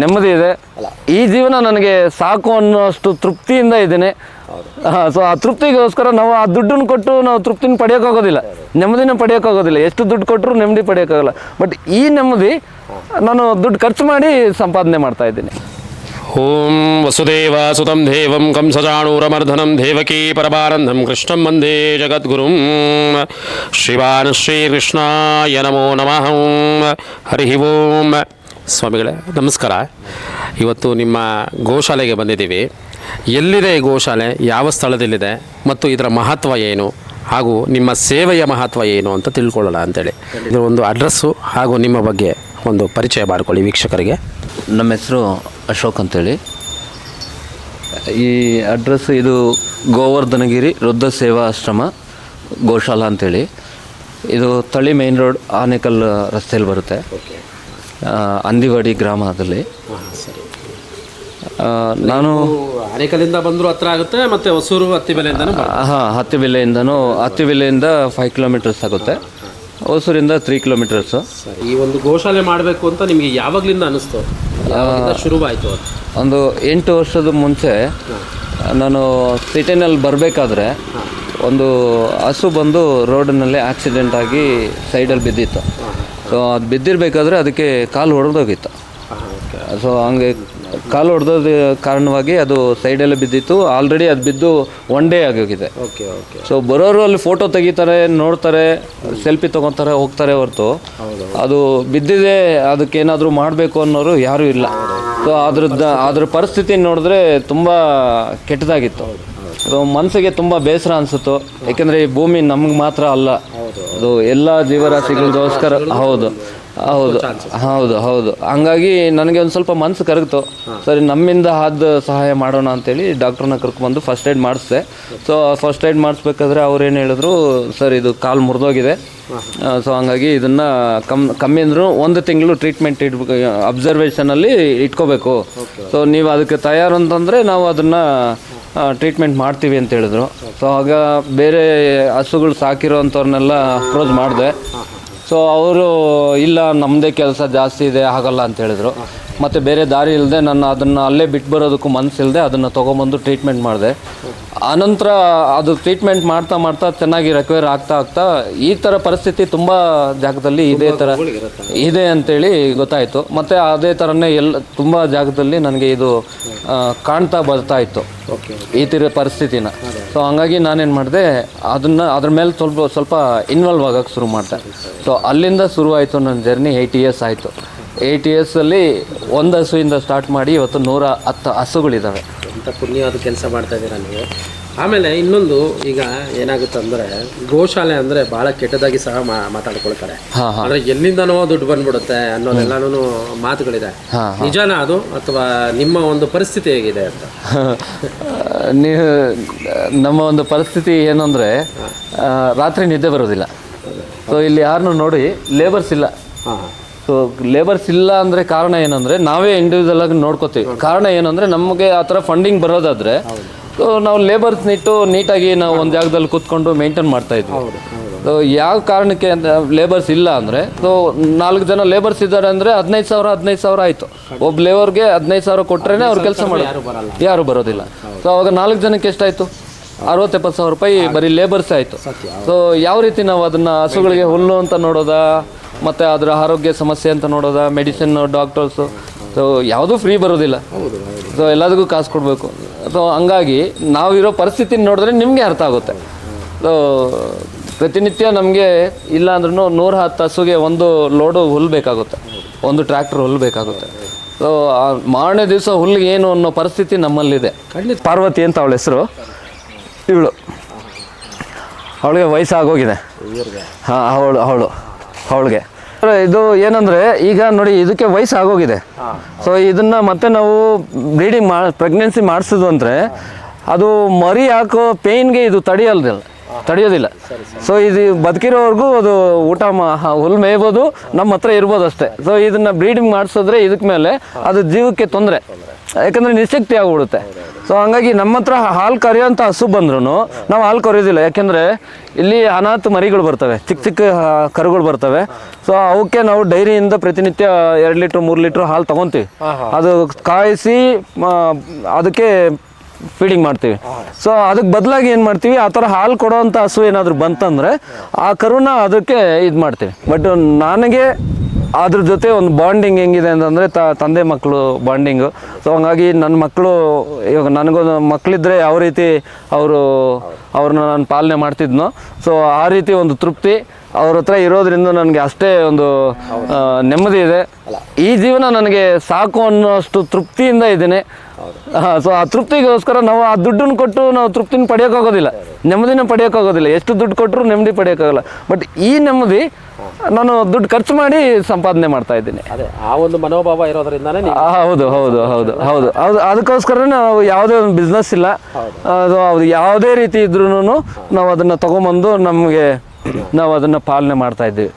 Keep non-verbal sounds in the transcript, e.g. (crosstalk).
ನೆಮ್ಮದಿ ಇದೆ. ಈ ಜೀವನ ನನಗೆ ಸಾಕು ಅನ್ನೋಷ್ಟು ತೃಪ್ತಿಯಿಂದ ಇದ್ದೇನೆ. ಸೊ ಆ ತೃಪ್ತಿಗೋಸ್ಕರ ನಾವು ಆ ದುಡ್ಡನ್ನು ಕೊಟ್ಟು ನಾವು ತೃಪ್ತಿನ ಪಡೆಯೋಕ್ಕಾಗೋದಿಲ್ಲ. ನೆಮ್ಮದಿನ ಪಡೆಯೋಕ್ಕಾಗೋದಿಲ್ಲ. ಎಷ್ಟು ದುಡ್ಡು ಕೊಟ್ಟರು ನೆಮ್ಮದಿ ಪಡೆಯೋಕ್ಕಾಗಲ್ಲ. ಬಟ್ ಈ ನೆಮ್ಮದಿ ನಾನು ದುಡ್ಡು ಖರ್ಚು ಮಾಡಿ ಸಂಪಾದನೆ ಮಾಡ್ತಾ ಇದ್ದೀನಿ. ಓಂ ವಸುದೇವ ಸುತಂ ದೇವಂ ಕಂಸಜಾಣೂರಮರ್ಧನಂ ದೇವಕೀ ಪರಮಾನಂದಂ ಕೃಷ್ಣಂ ವಂದೇ ಜಗದ್ಗುರುಂ. ಶ್ರೀವಾನ್ ಶ್ರೀಕೃಷ್ಣಾಯ ನಮೋ ನಮಃ. ಹರಿ ಓಂ. ಸ್ವಾಮಿಗಳೇ ನಮಸ್ಕಾರ. ಇವತ್ತು ನಿಮ್ಮ ಗೋಶಾಲೆಗೆ ಬಂದಿದ್ದೀವಿ. ಎಲ್ಲಿದೆ ಈ ಗೋಶಾಲೆ? ಯಾವ ಸ್ಥಳದಲ್ಲಿದೆ? ಮತ್ತು ಇದರ ಮಹತ್ವ ಏನು? ಹಾಗೂ ನಿಮ್ಮ ಸೇವೆಯ ಮಹತ್ವ ಏನು ಅಂತ ತಿಳ್ಕೊಳ್ಳೋಣ ಅಂತೇಳಿ. ಇದರ ಒಂದು ಅಡ್ರೆಸ್ಸು ಹಾಗೂ ನಿಮ್ಮ ಬಗ್ಗೆ ಒಂದು ಪರಿಚಯ ಮಾಡಿಕೊಳ್ಳಿ ವೀಕ್ಷಕರಿಗೆ. ನಮ್ಮ ಹೆಸರು ಅಶೋಕ್ ಅಂತೇಳಿ. ಈ ಅಡ್ರೆಸ್ ಇದು ಗೋವರ್ಧನಗಿರಿ ವೃದ್ಧ ಸೇವಾ ಆಶ್ರಮ ಗೋಶಾಲಾ ಅಂತೇಳಿ. ಇದು ತಳಿ ಮೇನ್ ರೋಡ್ ಆನೇಕಲ್ ರಸ್ತೆಯಲ್ಲಿ ಬರುತ್ತೆ. ಅಂದಿವಾಡಿ ಗ್ರಾಮದಲ್ಲಿ. ನಾನು ಅನೇಕಲಿಂದ ಬಂದರೂ ಹತ್ರ ಆಗುತ್ತೆ ಮತ್ತೆ ಹೊಸೂರು ಹತ್ತಿಬೆಲೆಯಿಂದ ಹಾಂ ಹತ್ತಿಬೆಲೆಯಿಂದನೂ ಹತ್ತಿಬೆಲೆಯಿಂದ ಫೈವ್ ಕಿಲೋಮೀಟರ್ಸ್ ಆಗುತ್ತೆ. ಹೊಸೂರಿಂದ ತ್ರೀ ಕಿಲೋಮೀಟರ್ಸು ಈ ಒಂದು ಗೋಶಾಲೆ ಮಾಡಬೇಕು ಅಂತ ನಿಮಗೆ ಯಾವಾಗಲಿಂದ ಅನಿಸ್ತು? ಶುರುವಾಯಿತು ಒಂದು ಎಂಟು ವರ್ಷದ ಮುಂಚೆ ನಾನು ಸಿಟಿನಲ್ಲಿ ಬರಬೇಕಾದ್ರೆ ಒಂದು ಹಸು ಬಂದು ರೋಡಿನಲ್ಲಿ ಆಕ್ಸಿಡೆಂಟ್ ಆಗಿ ಸೈಡಲ್ಲಿ ಬಿದ್ದಿತ್ತು. ಸೊ ಅದು ಬಿದ್ದಿರಬೇಕಾದ್ರೆ ಅದಕ್ಕೆ ಕಾಲು ಹೊಡೆದೋಗಿತ್ತು ಸೊ ಹಂಗೆ ಕಾಲು ಹೊಡೆದೋದ ಕಾರಣವಾಗಿ ಅದು ಸೈಡಲ್ಲೇ ಬಿದ್ದಿತ್ತು. ಆಲ್ರೆಡಿ ಅದು ಬಿದ್ದು ಒನ್ ಡೇ ಆಗೋಗಿದೆ. ಓಕೆ ಓಕೆ ಸೊ ಬರೋರು ಅಲ್ಲಿ ಫೋಟೋ ತೆಗಿತಾರೆ ನೋಡ್ತಾರೆ ಸೆಲ್ಫಿ ತೊಗೊತಾರೆ ಹೋಗ್ತಾರೆ ಹೊರತು. ಅದು ಬಿದ್ದಿದೆ ಅದಕ್ಕೆ ಏನಾದರೂ ಮಾಡಬೇಕು ಅನ್ನೋರು ಯಾರೂ ಇಲ್ಲ. ಸೊ ಅದ್ರದ್ದು ಅದ್ರ ಪರಿಸ್ಥಿತಿ ನೋಡಿದ್ರೆ ತುಂಬ ಕೆಟ್ಟದಾಗಿತ್ತು. ಮನಸ್ಸಿಗೆ ತುಂಬ ಬೇಸರ ಅನಿಸುತ್ತು. ಯಾಕೆಂದರೆ ಈ ಭೂಮಿ ನಮ್ಗೆ ಮಾತ್ರ ಅಲ್ಲ. ಅದು ಎಲ್ಲ ಜೀವರಾಶಿಗಳಿಗೋಸ್ಕರ ಹೌದು. ಹೌದು. ಹೌದು ಹೌದು. ಹಂಗಾಗಿ ನನಗೆ ಒಂದು ಸ್ವಲ್ಪ ಮನಸ್ಸು ಕರಗಿತು. ಸರಿ ನಮ್ಮಿಂದ ಆದ ಸಹಾಯ ಮಾಡೋಣ ಅಂತೇಳಿ ಡಾಕ್ಟ್ರನ್ನ ಕರ್ಕೊಂಡ್ಬಂದು ಫಸ್ಟ್ ಏಡ್ ಮಾಡಿಸ್ದೆ. ಸೊ ಫಸ್ಟ್ ಏಡ್ ಮಾಡಿಸ್ಬೇಕಾದ್ರೆ ಅವ್ರು ಏನು ಹೇಳಿದ್ರು ಸರ್ ಇದು ಕಾಲು ಮುರಿದೋಗಿದೆ. ಸೊ ಹಂಗಾಗಿ ಇದನ್ನು ಕಮ್ ಕಮ್ಮಿ ಅಂದ್ರೂ ಒಂದು ತಿಂಗಳು ಟ್ರೀಟ್ಮೆಂಟ್ ಇಡ್ಬೇಕು ಅಬ್ಸರ್ವೇಷನಲ್ಲಿ ಇಟ್ಕೋಬೇಕು. ಸೊ ನೀವು ಅದಕ್ಕೆ ತಯಾರು ಅಂತಂದರೆ ನಾವು ಅದನ್ನು ಟ್ರೀಟ್ಮೆಂಟ್ ಮಾಡ್ತೀವಿ ಅಂತ ಹೇಳಿದ್ರು. ಸೊ ಆಗ ಬೇರೆ ಹಸುಗಳು ಸಾಕಿರೋ ಅಂಥವ್ರನ್ನೆಲ್ಲ ಅಪ್ರೋಚ್ ಮಾಡಿದೆ. ಸೊ ಅವರು, ಇಲ್ಲ ನಮ್ಮದೇ ಕೆಲಸ ಜಾಸ್ತಿ ಇದೆ, ಆಗಲ್ಲ ಅಂತ ಹೇಳಿದ್ರು. ಮತ್ತು ಬೇರೆ ದಾರಿ ಇಲ್ಲದೆ ನಾನು ಅದನ್ನು ಅಲ್ಲೇ ಬಿಟ್ಟು ಬರೋದಕ್ಕೂ ಮನಸ್ಸಿಲ್ಲದೆ ಅದನ್ನು ತೊಗೊಂಬಂದು ಟ್ರೀಟ್ಮೆಂಟ್ ಮಾಡಿದೆ. ಆನಂತರ ಅದು ಟ್ರೀಟ್ಮೆಂಟ್ ಮಾಡ್ತಾ ಮಾಡ್ತಾ ಚೆನ್ನಾಗಿ ರೆಕವರ್ ಆಗ್ತಾ ಆಗ್ತಾ ಈ ಥರ ಪರಿಸ್ಥಿತಿ ತುಂಬ ಜಾಗದಲ್ಲಿ ಇದೇ ಥರ ಇದೆ ಅಂತೇಳಿ ಗೊತ್ತಾಯಿತು. ಮತ್ತು ಅದೇ ಥರನೇ ಎಲ್ಲ ತುಂಬ ಜಾಗದಲ್ಲಿ ನನಗೆ ಇದು ಕಾಣ್ತಾ ಬರ್ತಾ ಇತ್ತು. ಈ ಥರ ಪರಿಸ್ಥಿತಿನ. ಸೊ ಹಂಗಾಗಿ ನಾನೇನು ಮಾಡಿದೆ ಅದನ್ನು ಅದ್ರ ಮೇಲೆ ಸ್ವಲ್ಪ ಸ್ವಲ್ಪ ಇನ್ವಾಲ್ವ್ ಆಗೋಕ್ಕೆ ಶುರು ಮಾಡಿದೆ. ಸೊ ಅಲ್ಲಿಂದ ಶುರುವಾಯಿತು ನನ್ನ ಜರ್ನಿ ಏಯ್ಟ್ ಇಯರ್ಸ್ ಆಯಿತು. ಏಯ್ಟ್ ಇಯರ್ಸಲ್ಲಿ ಒಂದು ಹಸುವಿಂದ ಸ್ಟಾರ್ಟ್ ಮಾಡಿ ಇವತ್ತು ನೂರ ಹತ್ತು ಹಸುಗಳಿದ್ದಾವೆ ಅಂತ ಪುಣ್ಯವಾದ ಕೆಲಸ ಮಾಡ್ತಾ ಇದ್ದೀರಾ ನೀವು? ಆಮೇಲೆ ಇನ್ನೊಂದು ಈಗ ಏನಾಗುತ್ತೆ ಅಂದ್ರೆ ಗೋಶಾಲೆ ಅಂದ್ರೆ ಭಾಳ ಕೆಟ್ಟದಾಗಿ ಸಹ ಮಾತಾಡ್ಕೊಳ್ತಾರೆ. ಹಾಂ ಎಲ್ಲಿಂದನೋ ದುಡ್ಡು ಬಂದ್ಬಿಡುತ್ತೆ ಅನ್ನೋದೆಲ್ಲಾನು ಮಾತುಗಳಿದೆ. ನಿಜಾನ ಅದು ಅಥವಾ ನಿಮ್ಮ ಒಂದು ಪರಿಸ್ಥಿತಿ ಹೇಗಿದೆ ಅಂತ? (laughs) ನೀವು ನಮ್ಮ ಒಂದು ಪರಿಸ್ಥಿತಿ ಏನು ಅಂದ್ರೆ ರಾತ್ರಿ ನಿದ್ದೆ ಬರೋದಿಲ್ಲ ಸೊ ಇಲ್ಲಿ ಯಾರನ್ನು ನೋಡಿ ಲೇಬರ್ಸ್ ಇಲ್ಲ. ಸೊ ಲೇಬರ್ಸ್ ಇಲ್ಲ ಅಂದರೆ ಕಾರಣ ಏನಂದರೆ ನಾವೇ ಇಂಡಿವಿಜುವಲ್ ಆಗಿ ನೋಡ್ಕೋತೀವಿ. ಕಾರಣ ಏನಂದರೆ ನಮಗೆ ಆ ಥರ ಫಂಡಿಂಗ್ ಬರೋದಾದರೆ ಸೊ ನಾವು ಲೇಬರ್ಸ್ ನಿಟ್ಟು ನೀಟಾಗಿ ನಾವು ಒಂದು ಜಾಗದಲ್ಲಿ ಕೂತ್ಕೊಂಡು ಮೇಂಟೈನ್ ಮಾಡ್ತಾ ಇದ್ವಿ. ಸೊ ಯಾವ ಕಾರಣಕ್ಕೆ ಲೇಬರ್ಸ್ ಇಲ್ಲ ಅಂದರೆ ಸೊ ನಾಲ್ಕು ಜನ ಲೇಬರ್ಸ್ ಇದ್ದಾರೆ ಅಂದರೆ ಹದಿನೈದು ಸಾವಿರ ಹದಿನೈದು ಸಾವಿರ ಆಯಿತು. ಒಬ್ಬ ಲೇಬರ್ಗೆ ಹದಿನೈದು ಸಾವಿರ ಕೊಟ್ಟರೆ ಅವ್ರು ಕೆಲಸ ಮಾಡೋದು. ಯಾರು ಬರೋದಿಲ್ಲ. ಸೊ ಅವಾಗ ನಾಲ್ಕು ಜನಕ್ಕೆ ಎಷ್ಟಾಯಿತು? ಅರವತ್ತೆಪ್ಪತ್ತು ಸಾವಿರ ರೂಪಾಯಿ ಬರೀ ಲೇಬರ್ಸ್ ಆಯಿತು. ಸೊ ಯಾವ ರೀತಿ ನಾವು ಅದನ್ನು ಹಸುಗಳಿಗೆ ಹುಲ್ಲು ಅಂತ ನೋಡೋದಾ? ಮತ್ತು ಅದರ ಆರೋಗ್ಯ ಸಮಸ್ಯೆ ಅಂತ ನೋಡೋದಾ ಮೆಡಿಸಿನ್ ಡಾಕ್ಟರ್ಸು ಸೊ ಯಾವುದೂ ಫ್ರೀ ಬರೋದಿಲ್ಲ. ಸೊ ಎಲ್ಲದಕ್ಕೂ ಕಾಸು ಕೊಡಬೇಕು. ಸೊ ಹಂಗಾಗಿ ನಾವಿರೋ ಪರಿಸ್ಥಿತಿ ನೋಡಿದ್ರೆ ನಿಮಗೆ ಅರ್ಥ ಆಗುತ್ತೆ. ಸೊ ಪ್ರತಿನಿತ್ಯ ನಮಗೆ ಇಲ್ಲ ಅಂದ್ರೂ ನೂರ ಹತ್ತು ಹಸುಗೆ ಒಂದು ಲೋಡು ಹುಲ್ಲು ಬೇಕಾಗುತ್ತೆ. ಒಂದು ಟ್ರ್ಯಾಕ್ಟರ್ ಹುಲ್ಲು ಬೇಕಾಗುತ್ತೆ. ಸೊ ಮಾರನೇ ದಿವಸ ಹುಲ್ಲು ಏನು ಅನ್ನೋ ಪರಿಸ್ಥಿತಿ ನಮ್ಮಲ್ಲಿದೆ. ಪಾರ್ವತಿ ಅಂತ ಅವಳ ಹೆಸರು. ಇವಳು. ಅವಳಿಗೆ ವಯಸ್ಸಾಗೋಗಿದೆ. ಹಾಂ ಅವಳು ಅವಳು ಅವಳಿಗೆ. ಇದು ಏನಂದ್ರೆ ಈಗ ನೋಡಿ ಇದಕ್ಕೆ ವಯಸ್ಸು ಆಗೋಗಿದೆ. ಸೊ ಇದನ್ನ ಮತ್ತೆ ನಾವು ಬ್ರೀಡಿಂಗ್ ಮಾ ಪ್ರೆಗ್ನೆನ್ಸಿ ಮಾಡಿಸಿದ್ವು ಅಂದರೆ ಅದು ಮರಿ ಹಾಕೋ ಪೇಯ್ನ್ಗೆ ಇದು ತಡೆಯಲ್ದಿಲ್ಲ. ತಡೆಯೋದಿಲ್ಲ. ಸೊ ಇದು ಬದುಕಿರೋವರೆಗೂ ಅದು ಊಟ ಹುಲ್ ಮೇಯ್ಬೋದು ನಮ್ಮ ಹತ್ರ ಇರ್ಬೋದು ಅಷ್ಟೇ. ಸೊ ಇದನ್ನ ಬ್ರೀಡಿಂಗ್ ಮಾಡಿಸಿದ್ರೆ ಇದಕ್ಕೆ ಮೇಲೆ ಅದು ಜೀವಕ್ಕೆ ತೊಂದರೆ. ಯಾಕಂದ್ರೆ ನಿಶಕ್ತಿ ಆಗಿಬಿಡುತ್ತೆ. ಸೊ ಹಂಗಾಗಿ ನಮ್ಮ ಹತ್ರ ಹಾಲು ಕರೆಯೋಂಥ ಹಸು ಬಂದ್ರೂ ನಾವು ಹಾಲು ಕರೆಯೋದಿಲ್ಲ. ಯಾಕೆಂದರೆ ಇಲ್ಲಿ ಅನಾಥ ಮರಿಗಳು ಬರ್ತವೆ. ಚಿಕ್ಕ ಚಿಕ್ಕ ಕರುಗಳು ಬರ್ತವೆ. ಸೊ ಅವಕ್ಕೆ ನಾವು ಡೈರಿಯಿಂದ ಪ್ರತಿನಿತ್ಯ ಎರಡು ಲೀಟ್ರ್ ಮೂರು ಲೀಟ್ರ್ ಹಾಲು ತೊಗೊತೀವಿ. ಅದು ಕಾಯಿಸಿ ಅದಕ್ಕೆ ಫೀಡಿಂಗ್ ಮಾಡ್ತೀವಿ. ಸೊ ಅದಕ್ಕೆ ಬದಲಾಗಿ ಏನು ಮಾಡ್ತೀವಿ? ಆ ಥರ ಹಾಲು ಕೊಡೋವಂಥ ಹಸು ಏನಾದರೂ ಬಂತಂದರೆ ಆ ಕರುನ ಅದಕ್ಕೆ ಇದು ಮಾಡ್ತೀವಿ. ಬಟ್ ನನಗೆ ಅದ್ರ ಜೊತೆ ಒಂದು ಬಾಂಡಿಂಗ್ ಹೆಂಗಿದೆ ಅಂತಂದರೆ ತ, ತಂದೆ ಮಕ್ಕಳು ಬಾಂಡಿಂಗು ಸೊ ಹಂಗಾಗಿ ನನ್ನ ಮಕ್ಕಳು ಇವಾಗ ನನಗೊಂದು ಮಕ್ಕಳಿದ್ರೆ ಯಾವ ರೀತಿ ಅವರು, ಅವ್ರನ್ನ ನಾನು ಪಾಲನೆ ಮಾಡ್ತಿದ್ನೋ ಸೊ ಆ ರೀತಿ ಒಂದು ತೃಪ್ತಿ ಅವ್ರ ಹತ್ರ ಇರೋದ್ರಿಂದ ನನಗೆ ಅಷ್ಟೇ ಒಂದು ನೆಮ್ಮದಿ ಇದೆ. ಈ ಜೀವನ ನನಗೆ ಸಾಕು ಅನ್ನೋಷ್ಟು ತೃಪ್ತಿಯಿಂದ ಇದ್ದೇನೆ. ಸೊ ಆ ತೃಪ್ತಿಗೋಸ್ಕರ ನಾವು ಆ ದುಡ್ಡನ್ನು ಕೊಟ್ಟು ನಾವು ತೃಪ್ತಿನ ಪಡೆಯೋಕ್ಕಾಗೋದಿಲ್ಲ. ನೆಮ್ಮದಿನ ಪಡೆಯೋಕ್ಕಾಗೋದಿಲ್ಲ. ಎಷ್ಟು ದುಡ್ಡು ಕೊಟ್ಟರು ನೆಮ್ಮದಿ ಪಡೆಯೋಕ್ಕಾಗಲ್ಲ. ಬಟ್ ಈ ನೆಮ್ಮದಿ ನಾನು ದುಡ್ಡು ಖರ್ಚು ಮಾಡಿ ಸಂಪಾದನೆ ಮಾಡ್ತಾ ಇದ್ದೀನಿ. ಅದೇ ಆ ಒಂದು ಮನೋಭಾವ ಇರೋದ್ರಿಂದನೇ ಆ, ಹೌದು ಹೌದು ಹೌದು ಹೌದು. ಹೌದು ಅದಕ್ಕೋಸ್ಕರ ನಾವು ಯಾವುದೇ ಒಂದು ಬಿಸ್ನೆಸ್ ಇಲ್ಲ. ಅದು ಅದು ಯಾವುದೇ ರೀತಿ ಇದ್ರೂ ನಾವು ಅದನ್ನು ತಗೊಂಬಂದು ನಮಗೆ ನಾವು ಅದನ್ನು ಪಾಲನೆ ಮಾಡ್ತಾ ಇದ್ದೀವಿ.